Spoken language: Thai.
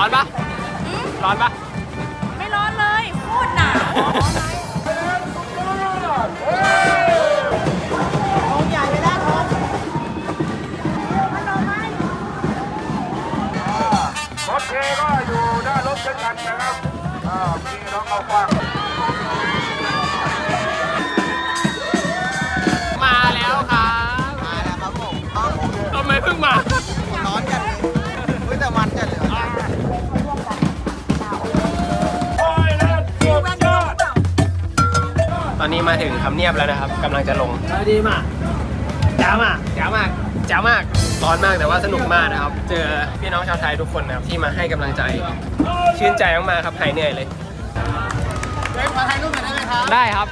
ร้อนปะอืมร้อนปะไม่ร้อนเลยโคตรหนาวองใหญ่ไปแล้วทองรถเทก็อยู่ด้านรถเช่นกันนะครับอ่ามีน้องเอาฟังมาแล้วครับมาแล้วครับผมทำไมเพิ่งมา ตอนนี้มาถึงทำเนียบแล้วนะครับกำลังจะลงดีมากจ้ามากจ้ามากจ้ามากร้อนมากแต่ว่าสนุกมากนะครับ เจอพี่น้องชาวไทยทุกคนนะครับที่มาให้กำลังใจ ชื่นใจมากๆครับหายเหนื่อยเลยเฮ้ยขอถ่ายรูปหน่อยได้ไหมครับ ได้ครับ